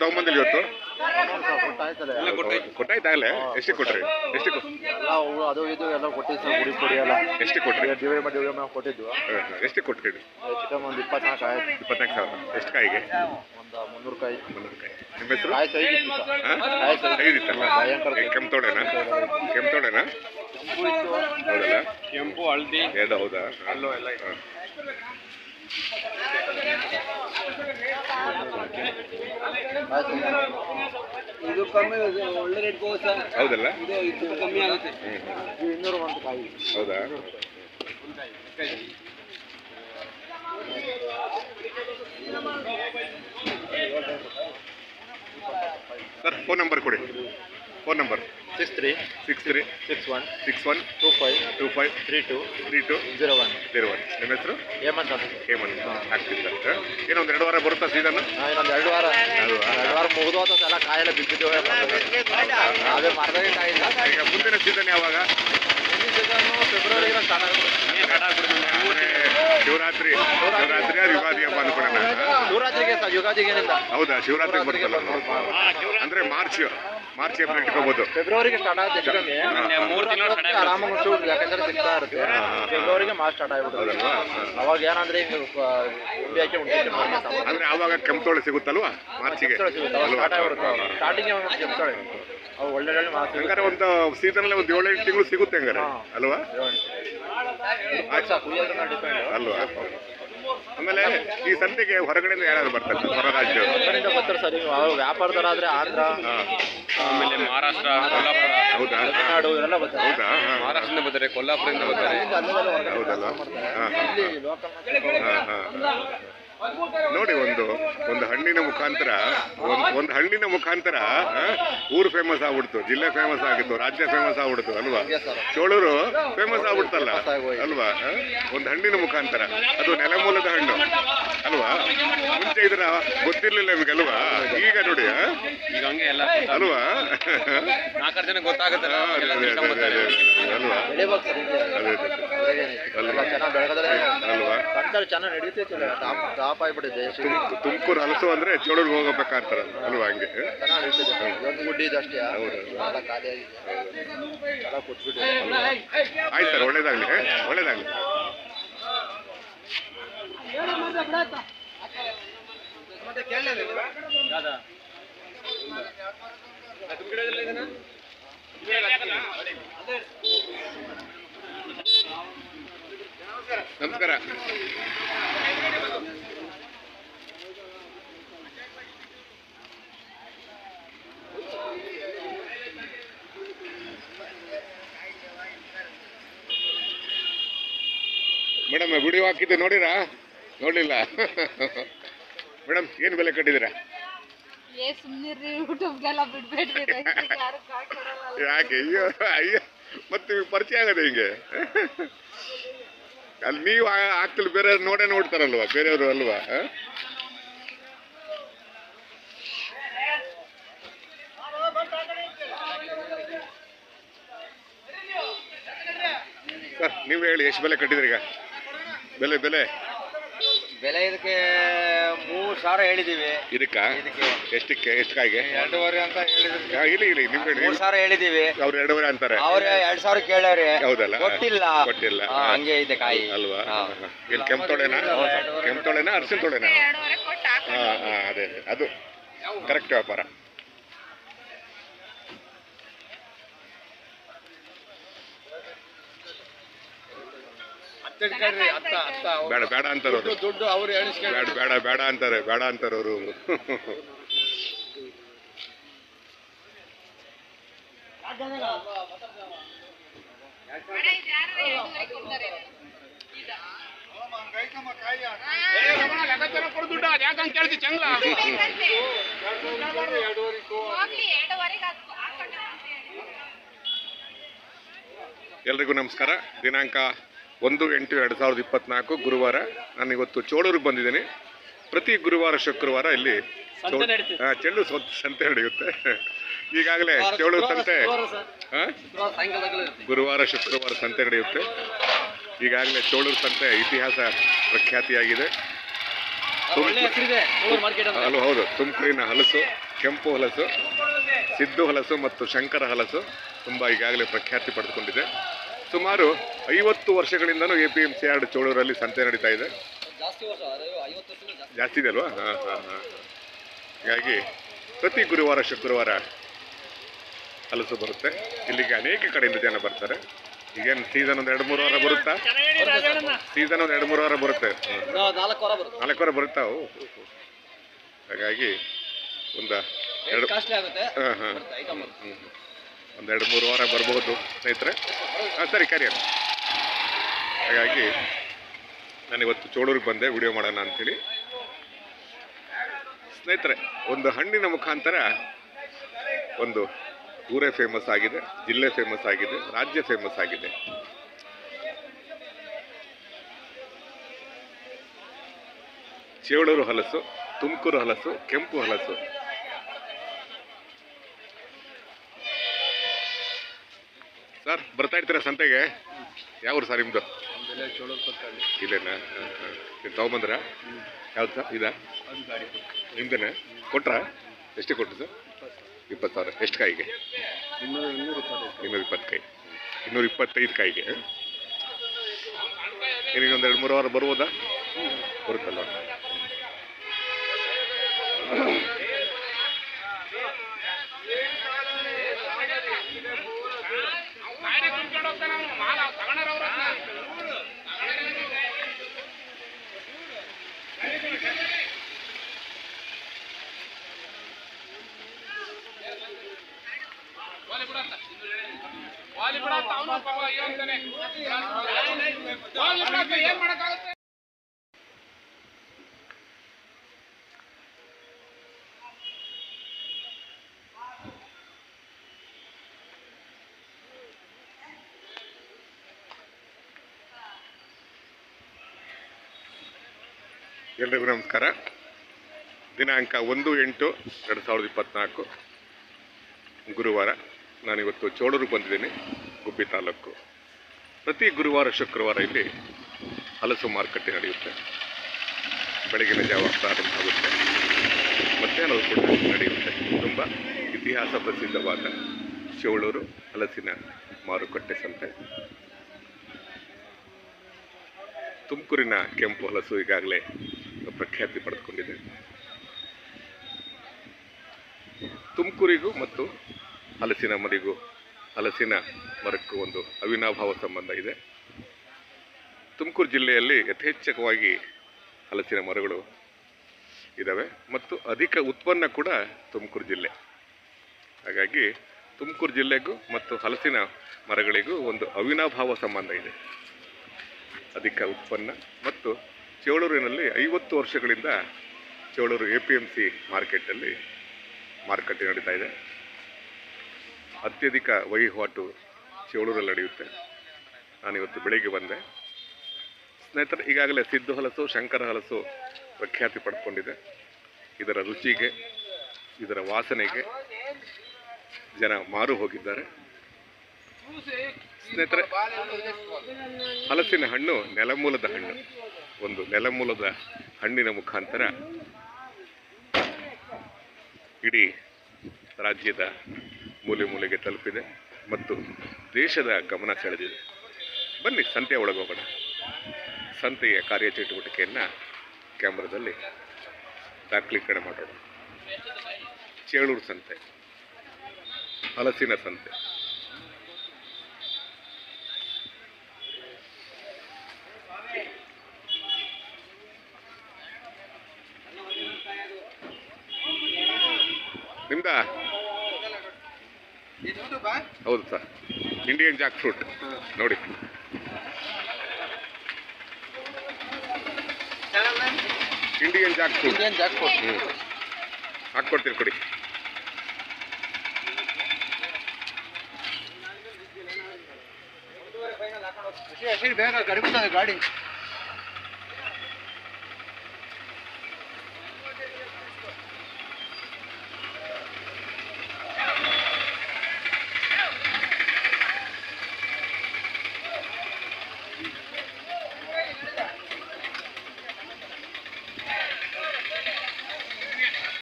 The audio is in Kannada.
ತೊಗೊಂಬಂದಿಲ್ಲ ಇವತ್ತು. ಕೊಟ್ಟಾಯ್ತಲ್ಲ. ಕೊಟ್ಟಾಯ್ತಾಗಲೇ? ಎಷ್ಟು ಕೊಟ್ರಿ? ಎಷ್ಟು ಎಲ್ಲ ಅದು ಇದು ಎಲ್ಲ ಕೊಟ್ಟಿದ್ದು ಸರ್ ಗುಡಿ ಪುಡಿ ಎಲ್ಲ. ಎಷ್ಟು ಕೊಟ್ರಿ? ಡಿವೈಡ್ ಮಾಡಿ ಡಿವೈಡ್ ಮಾಡಿ ಕೊಟ್ಟಿದ್ವು ಹಾಂ, ಹಾಂ. ಎಷ್ಟು ಕೊಟ್ರಿ? ಚಿಕನ್ ಒಂದು ಇಪ್ಪತ್ನಾಲ್ಕು ಆಯ್ತು. ಇಪ್ಪತ್ನಾಲ್ಕು ಸಾವಿರ. ಎಷ್ಟು ಕಾಯಿಗೆ? ಒಂದು ಮುನ್ನೂರು ಕಾಯಿ. ಮುನ್ನೂರು ಕಾಯಿ. ನಿಮ್ಮ ಹೆಸರು? ಕಾಯಿ ಸೈಜ್ ಇತ್ತು ಸರ್. ಸೈಜ್ ಇತ್ತಲ್ಲ ಭಯಂಕರ ಏ, ಕೆಂಪುತೋಡೆನಾ ಕೆಂಪುತೋಡೆನಾ ಕೆಂಪು ಹಳದಿ. ಎರಡು ಹೌದಾ? ಅಲ್ಲೋ ಎಲ್ಲ ಇದೆ. ಕಮ್ಮಿ ಒಳ್ಳೆ ರೇಟ್ ಹೋಗುತ್ತೆ ಸರ್. ಹೌದಲ್ಲ? ಇದು ಇದು ಕಮ್ಮಿ ಆಗುತ್ತೆ. ಇದು ಇನ್ನೂರು ಒಂದು ಕಾಯಿ. ಹೌದಾ? ಸರ್ ಫೋನ್ ನಂಬರ್ ಕೊಡಿ. Phone number six three six three six one six one two five two five three two three two zero one zero one ನಿಮ್ಮ ಹೆಸರು? ಹೇಮಂತ್ ಅಂತ. ಹೇಮಂತ್. ಆಗ್ತಿತ್ತು ಸರ್. ಏನೋ ಒಂದು ಎರಡು ವಾರ ಬರುತ್ತಾ ಸೀಸನ್ ಇನ್ನೊಂದು ಎರಡು ವಾರ? ಎರಡು ವಾರ. ಮುಗಿದು ಹೋಗ್ತದೆ ಎಲ್ಲ ಕಾಯೆಲ್ಲ ಬಿದ್ದಿದ್ದೇವೆ ಅದೇ ಮರದಲ್ಲಿ ಕಾಯಿ ಇಲ್ಲ. ಈಗ ಮುಂದಿನ ಸೀಸನ್ ಯಾವಾಗ? ಮುಂದಿನ ಸೀಸನ್ನು ಫೆಬ್ರವರಿಗೆ ಶಿವರಾತ್ರಿ ಶಿವರಾತ್ರಿ ಯುಗಾದಿ ಹಬ್ಬ ಅನ್ಕೊಳ್ಳೋಣ ಶಿವರಾತ್ರಿಗೆ ಸರ್ ಯುಗಾದಿಗೆ ಏನಿಲ್ಲ ಹೌದಾ ಶಿವರಾತ್ರಿಗೆ ಬರ್ತಲ್ಲ ಅಂದ್ರೆ ಮಾರ್ಚ್ ಮಾರ್ಚ್ ಏಪ್ರಿಲ್ ಇಟ್ಕೋಬಹುದು ಫೆಬ್ರವರಿಗೆ ಸ್ಟಾರ್ಟ್ ಆಗುತ್ತೆ ಕಮ್ಮಿ ಹಾ, ಮೂರು ತಿಂಗಳು ಶಿವರಾತ್ರಿ ಆರಾಮಾಗಿ ಶೂಟ್ ಯಾಕಂದ್ರೆ ಸಿಗ್ತಾ ಇರುತ್ತೆ. ಫೆಬ್ರವರಿಗೆ ಮಾರ್ಚ್ ಸ್ಟಾರ್ಟ್ ಆಗ್ಬಿಡುತ್ತೆ. ಅವಾಗ ಏನಂದ್ರೆ ಹಿಂಗೆ ಉಂಡೆ ಹಾಕಿ ಅಂದ್ರೆ ಆವಾಗ ಕೆಂಪುತೋಳೆ ಸಿಗುತ್ತಲ್ವಾ? ಮಾರ್ಚಿಗೆ. ಅಲ್ವಾ? ಸ್ಟಾರ್ಟ್ ಆಗ್ಬಿಡುತ್ತೆ ಸ್ಟಾರ್ಟಿಂಗ್ ಕೆಂಪುತೊಳೆ ಅವು ಒಳ್ಳೆ ಒಳ್ಳೆ ಮಾತು ಹಂಗಾರೆ ಒಂದು ಸೀಸನ್ ಅಲ್ಲಿ ಒಂದು ಏಳೆಂಟು ತಿಂಗಳು ಸಿಗುತ್ತೆ ಹಂಗಾರೆ. ಹಾ. ಅಲ್ವಾ? ಸಾಕು ಡಿಪೆಂಡ್ ಅಲ್ವಾ? ಆಮೇಲೆ ಈ ಸಂತೆಗೆ ಹೊರಗಡೆಯಿಂದ ಯಾರಾದ್ರು ಬರ್ತಾರೆ? ಹೊರ ರಾಜ್ಯ ಕಡೆಯಿಂದ ಬರ್ತಾರೆ ಸರ್ ಈಗ ಅವ್ರು ವ್ಯಾಪಾರದವರಾದ್ರೆ ಆಂಧ್ರ ಆಮೇಲೆ ಮಹಾರಾಷ್ಟ್ರ ಕೊಲ್ಲಾಪುರ ಹೌದಾ ಹಾ. ತಮಿಳ್ನಾಡು ಇವರೆಲ್ಲ ಬರ್ತಾರೆ ಹೌದಾ ಹಾ. ಮಹಾರಾಷ್ಟ್ರದಿಂದ ಬರ್ತಾರೆ ಕೊಲ್ಲಾಪುರದಿಂದ ಬರ್ತಾರೆ ಹೌದಲ್ಲ. ಹಾ, ಹಾ. ಹಾ, ಹಾ. ನೋಡಿ ಒಂದು ಒಂದು ಹಣ್ಣಿನ ಮುಖಾಂತರ ಒಂದು ಒಂದು ಹಣ್ಣಿನ ಮುಖಾಂತರ ಊರು ಫೇಮಸ್ ಆಗ್ಬಿಡ್ತು ಜಿಲ್ಲೆ ಫೇಮಸ್ ಆಗಿತ್ತು ರಾಜ್ಯ ಫೇಮಸ್ ಆಗ್ಬಿಡ್ತು ಅಲ್ವಾ? ಚೋಳೂರು ಫೇಮಸ್ ಆಗ್ಬಿಡ್ತಲ್ಲ. ಅಲ್ವಾ? ಒಂದು ಹಣ್ಣಿನ ಮುಖಾಂತರ ಅದು ನೆಲಮೂಲದ ಹಣ್ಣು ಅಲ್ವಾ? ಮುಂಚೆ ಇದ್ರ ಗೊತ್ತಿರ್ಲಿಲ್ಲ ನಿಮ್ಗೆ ಅಲ್ವಾ? ಈಗ ನೋಡಿ? ಈಗ ಹಂಗೆ ಎಲ್ಲ ಅಲ್ವಾ? ನಾಲ್ಕಾರು ಜನ ಗೊತ್ತಾಗುತ್ತಲ್ಲ ಅಲ್ವಾ. ಅಲ್ವಾ? ಎಲ್ಲ ಚೆನ್ನಾಗಿ ಬೆಳಗದ್ರೆ ಅಲ್ವಾ ಟಾಪ್ ಆಗಿಬಿಟ್ಟಿದೆ. ಆಗ್ಬಿಟ್ಟಿದೆ ತುಮ್- ತುಮಕೂರು ಹಲಸು ಅಂದ್ರೆ ಚೋಳೂರ್ಗೆ ಹೋಗಬೇಕಾಗ್ತಾರೆ ಅಲ್ವಾ ಹಂಗೆ ಒಂದು ಗುಡ್ಡಿ ಇದೆ ಅಷ್ಟೇ. ಹೌದು. ಎಲ್ಲ ಖಾಲಿ ಆಗಿದೆ ಎಲ್ಲ ಕೊಟ್ಬಿಟ್ಟು ಆಯ್ತು ಸರ್ ಒಳ್ಳೇದಾಗ್ಲಿ. ಒಳ್ಳೇದಾಗ್ಲಿ. ನಮಸ್ಕಾರ. ಮೇಡಮ್ ವಿಡಿಯೋ ಹಾಕಿದ್ದೆ ನೋಡಿರಾ? ನೋಡಲಿಲ್ಲ. ಮೇಡಮ್ ಏನು ಬೆಲೆ ಕಟ್ಟಿದ್ದೀರಾ? ಏ ಸುಮ್ಮನಿರ್ರಿ ಯೂಟ್ಯೂಬ್ಗೆಲ್ಲ ಬಿಡ್ಬೇಡ್ರಿ ಯಾಕೆ? ಅಯ್ಯೋ ಅಯ್ಯೋ ಮತ್ತೆ ನಿಮಗೆ ಪರಿಚಯ ಆಗದೆ ಹಿಂಗೆ? ಅಲ್ಲಿ ನೀವು ಆಗ್ತಿಲ್ಲ ಬೇರೆ ನೋಡೇ ನೋಡ್ತಾರಲ್ವಾ ಬೇರೆಯವರು ಅಲ್ವಾ? ಸರ್ ನೀವು ಹೇಳಿ ಎಷ್ಟು ಬೆಲೆ ಕಟ್ಟಿದ್ರಿ ಈಗ? ಬೆಲೆ ಬೆಲೆ? ಬೆಲೆ ಇದಕ್ಕೆ ಮೂರು ಸಾವಿರ ಹೇಳಿದೀವಿ ಇದಕ್ಕ? ಇದಕ್ಕೆ. ಎಷ್ಟಕ್ಕೆ ಎಷ್ಟು ಕಾಯಿಗೆ? ಎರಡೂವರೆ ಅಂತ ಹೇಳಿದ್ರೆ. ಇಲ್ಲಿ ಇಲ್ಲಿ ನಿಮ್ ಕಡೆ ಮೂರು ಸಾವಿರ ಹೇಳಿದೀವಿ ಅವ್ರು ಎರಡೂವರೆ ಅಂತಾರೆ. ಅವ್ರ ಎರಡ್ ಸಾವಿರ ಕೇಳವ್ರೆ ಹೌದಲ್ಲ? ಕೊಟ್ಟಿಲ್ಲ ಕೊಟ್ಟಿಲ್ಲ ಹಾ, ಹಂಗೆ ಇದೆ ಕಾಯಿ. ಅಲ್ವಾ? ಹಾ. ಏನು ಕೆಂಪು ತೊಳೆನಾ? ಕೆಂಪು ತೊಳೆನಾ ಅರ್ಶಿನ ತೊಳೆನಾ? ಎರಡೂವರೆ ಕೊಟ್ಟು ಹಾಕಿ ಹಾ ಹಾ ಅದೇ ಅದೇ. ಅದು ಕರೆಕ್ಟ್ ವ್ಯಾಪಾರ. ಬೇಡ ಬೇಡ ಅಂತಾರೆ ಅವರು ದುಡ್ಡು ಅವ್ರು ಬೇಡ ಬೇಡ ಬೇಡ ಅಂತಾರೆ ಬೇಡ ಅಂತಾರೆ ಅವರು ಹೋಗ್ಲಿ ಎರಡೂವರೆಗೆ ಹಾಕ್- ಹೇಳಿ. ಎಲ್ರಿಗೂ ನಮಸ್ಕಾರ. ದಿನಾಂಕ ಒಂದು ಎಂಟು ಎರಡು ಸಾವಿರದ ಇಪ್ಪತ್ನಾಲ್ಕು ಗುರುವಾರ ನಾನು ಇವತ್ತು ಚೋಳೂರಿಗೆ ಬಂದಿದ್ದೀನಿ. ಪ್ರತಿ ಗುರುವಾರ ಶುಕ್ರವಾರ ಇಲ್ಲಿ ಚೌ- ಹಾ, ಚೆಳ್ಳು ಸೊ- ಸಂತೆ ನಡೆಯುತ್ತೆ. ಈಗಾಗಲೇ ಚೋಳೂರು ಸಂತೆ ಹಾ? ಗುರುವಾರ ಶುಕ್ರವಾರ ಸಂತೆ ನಡೆಯುತ್ತೆ. ಈಗಾಗಲೇ ಚೋಳೂರು ಸಂತೆ ಇತಿಹಾಸ ಪ್ರಖ್ಯಾತಿಯಾಗಿದೆ. ಅಲ್ಲ ಹಲವು ಹೌದು. ತುಮಕೂರಿನ ಹಲಸು ಕೆಂಪು ಹಲಸು ಸಿದ್ದು ಹಲಸು ಮತ್ತು ಶಂಕರ ಹಲಸು ತುಂಬ ಈಗಾಗಲೇ ಪ್ರಖ್ಯಾತಿ ಪಡೆದುಕೊಂಡಿದೆ. ಸುಮಾರು ಐವತ್ತು ವರ್ಷಗಳಿಂದನೂ A P M C yard ಚೋಳೂರಲ್ಲಿ ಸಂತೆ ನಡೀತಾ ಇದೆ. ಜಾಸ್ತಿ ಇದೆ ಅಲ್ವಾ? ಹಾಂ ಹಾಂ ಹಾಂ. ಹೀಗಾಗಿ ಪ್ರತಿ ಗುರುವಾರ ಶುಕ್ರವಾರ ಹಲಸು ಬರುತ್ತೆ. ಇಲ್ಲಿಗೆ ಅನೇಕ ಕಡೆಯಿಂದ ಜನ ಬರ್ತಾರೆ. ಈಗೇನು ಸೀಸನ್ ಒಂದು ಎರಡು ಮೂರು ವಾರ ಬರುತ್ತಾ? ಸೀಸನ್ ಒಂದು ಎರಡು ಮೂರು ವಾರ ಬರುತ್ತೆ. ನಾಲ್ಕು ವಾರ ಬರುತ್ತೆ? ಹಾಗಾಗಿ ಒಂದು ಎರಡು ಹಾಂ ಹಾಂ. ಹಾಂ ಐಟಮ್ ಒಂದೆರಡು ಮೂರು ವಾರ ಬರಬಹುದು ಸ್ನೇಹಿತರೆ. ಹಾಂ ಸರಿ ಕರಿಯಲ್ಲ ಹಾಗಾಗಿ ನಾನಿವತ್ತು ಚೋಳೂರಿಗೆ ಬಂದೆ ವಿಡಿಯೋ ಮಾಡೋಣ ಅಂಥೇಳಿ. ಸ್ನೇಹಿತರೆ, ಒಂದು ಹಣ್ಣಿನ ಮುಖಾಂತರ ಒಂದು ಊರೇ ಫೇಮಸ್ ಆಗಿದೆ, ಜಿಲ್ಲೆ ಫೇಮಸ್ ಆಗಿದೆ, ರಾಜ್ಯ ಫೇಮಸ್ ಆಗಿದೆ. ಚೇಳೂರು ಹಲಸು, ತುಮಕೂರು ಹಲಸು, ಕೆಂಪು ಹಲಸು. ಬರ್ತಾ ಇರ್ತೀರಾ ಸಂತೆಗೆ? ಯಾವ ಊರು ಸರ್ ನಿಮ್ಮದು ಇಲ್ಲೇನಾ? ಹಾಂ ಹಾಂ. ನೀವು ತೊಗೊಂಬಂದ್ರ ಯಾವ್ದು ಸರ್ ಇದಾ? ನಿಮ್ದೇನೆ? ಕೊಟ್ರಾ? ಎಷ್ಟು ಕೊಟ್ಟಿದ್ದು? ಸರ್ ಇಪ್ಪತ್ತು ಸಾವಿರ. ಎಷ್ಟು ಕಾಯಿಗೆ? ಇನ್ನೂರ ಇಪ್ಪತ್ತು ಕಾಯಿ. ಇನ್ನೂರ ಇಪ್ಪತ್ತೈದು ಕಾಯಿಗೆ. ಇನ್ನೊಂದು ಒಂದು ಎರಡು ಮೂರು ವಾರ ಬರ್ಬೋದಾ ಬರುತ್ತಲ್ವ? ಎಲ್ರಿಗೂ ನಮಸ್ಕಾರ. ದಿನಾಂಕ ಒಂದು ಎಂಟು ಎರಡು ಸಾವಿರದ ಇಪ್ಪತ್ತ್ನಾಲ್ಕು ಗುರುವಾರ ನಾನಿವತ್ತು ಚೋಳೂರಿಗೆ ಬಂದಿದ್ದೀನಿ ಗುಬ್ಬಿ ತಾಲೂಕು. ಪ್ರತಿ ಗುರುವಾರ, ಶುಕ್ರವಾರ ಇಲ್ಲಿ ಹಲಸು ಮಾರುಕಟ್ಟೆ ನಡೆಯುತ್ತೆ. ಬೆಳಗಿನ ಜಾವ ಪ್ರಾರಂಭ ಆಗುತ್ತೆ. ಮಧ್ಯಾಹ್ನದ ಕೂಡ ನಡೆಯುತ್ತೆ. ತುಂಬ ಇತಿಹಾಸ ಪ್ರಸಿದ್ಧವಾದ ಚೋಳೂರು ಹಲಸಿನ ಮಾರುಕಟ್ಟೆ ಸಂತೆ. ತುಮಕೂರಿನ ಕೆಂಪು ಹಲಸು ಈಗಾಗಲೇ ಪ್ರಖ್ಯಾತಿ ಪಡೆದುಕೊಂಡಿದೆ. ತುಮಕೂರಿಗೂ ಮತ್ತು ಹಲಸಿನ ಮರಿಗೂ ಹಲಸಿನ ಮರಕ್ಕೂ ಒಂದು ಅವಿನಾಭಾವ ಸಂಬಂಧ ಇದೆ. ತುಮಕೂರು ಜಿಲ್ಲೆಯಲ್ಲಿ ಯಥೇಚ್ಛವಾಗಿ ಹಲಸಿನ ಮರಗಳು ಇದ್ದಾವೆ ಮತ್ತು ಅಧಿಕ ಉತ್ಪನ್ನ ಕೂಡ ತುಮಕೂರು ಜಿಲ್ಲೆ. ಹಾಗಾಗಿ ತುಮಕೂರು ಜಿಲ್ಲೆಗೂ ಮತ್ತು ಹಲಸಿನ ಮರಗಳಿಗೂ ಒಂದು ಅವಿನಾಭಾವ ಸಂಬಂಧ ಇದೆ. ಅಧಿಕ ಉತ್ಪನ್ನ ಮತ್ತು ಚೇಳೂರಿನಲ್ಲಿ ಐವತ್ತು ವರ್ಷಗಳಿಂದ Chelur A P M C ಮಾರ್ಕೆಟಲ್ಲಿ ಮಾರುಕಟ್ಟೆ ನಡೀತಾ ಇದೆ. ಅತ್ಯಧಿಕ ವಹಿವಾಟು ಚೇಳೂರಲ್ಲಿ ನಡೆಯುತ್ತೆ. ನಾನಿವತ್ತು ಬೆಳಿಗ್ಗೆ ಬಂದೆ. ಸ್ನೇಹಿತರೆ, ಈಗಾಗಲೇ ಸಿದ್ದು ಹಲಸು, ಶಂಕರ ಹಲಸು ಪ್ರಖ್ಯಾತಿ ಪಡ್ಕೊಂಡಿದೆ. ಇದರ ರುಚಿಗೆ, ಇದರ ವಾಸನೆಗೆ ಜನ ಮಾರು ಹೋಗಿದ್ದಾರೆ. ಸ್ನೇಹಿತರೆ, ಹಲಸಿನ ಹಣ್ಣು ನೆಲಮೂಲದ ಹಣ್ಣು. ಒಂದು ನೆಲಮೂಲದ ಹಣ್ಣಿನ ಮುಖಾಂತರ ಇಡೀ ರಾಜ್ಯದ ಮೂಲೆ ಮೂಲೆಗೆ ತಲುಪಿದೆ ಮತ್ತು ದೇಶದ ಗಮನ ಸೆಳೆದಿದೆ. ಬನ್ನಿ, ಸಂತೆ ಒಳಗೋಗೋಣ. ಸಂತೆಯ ಕಾರ್ಯಚಟುವಟಿಕೆಯನ್ನು ಕ್ಯಾಮ್ರಾದಲ್ಲಿ ದಾಖಲೀಕರಣ ಮಾಡೋಣ. ಚೇಳೂರು ಸಂತೆ, ಹಲಸಿನ ಸಂತೆ. ಹೌದು ಸರ್. ಇಂಡಿಯನ್ ಜಾಕ್ ಫ್ರೂಟ್ ನೋಡಿ. Indian jack fruit Indian jack ಹ್ಞೂ ಹಾಕ್ಕೊಡ್ತೀನಿ ಕೊಡಿ. ಬೇಗ ಕಡಿಮೆ ಗಾಡಿ.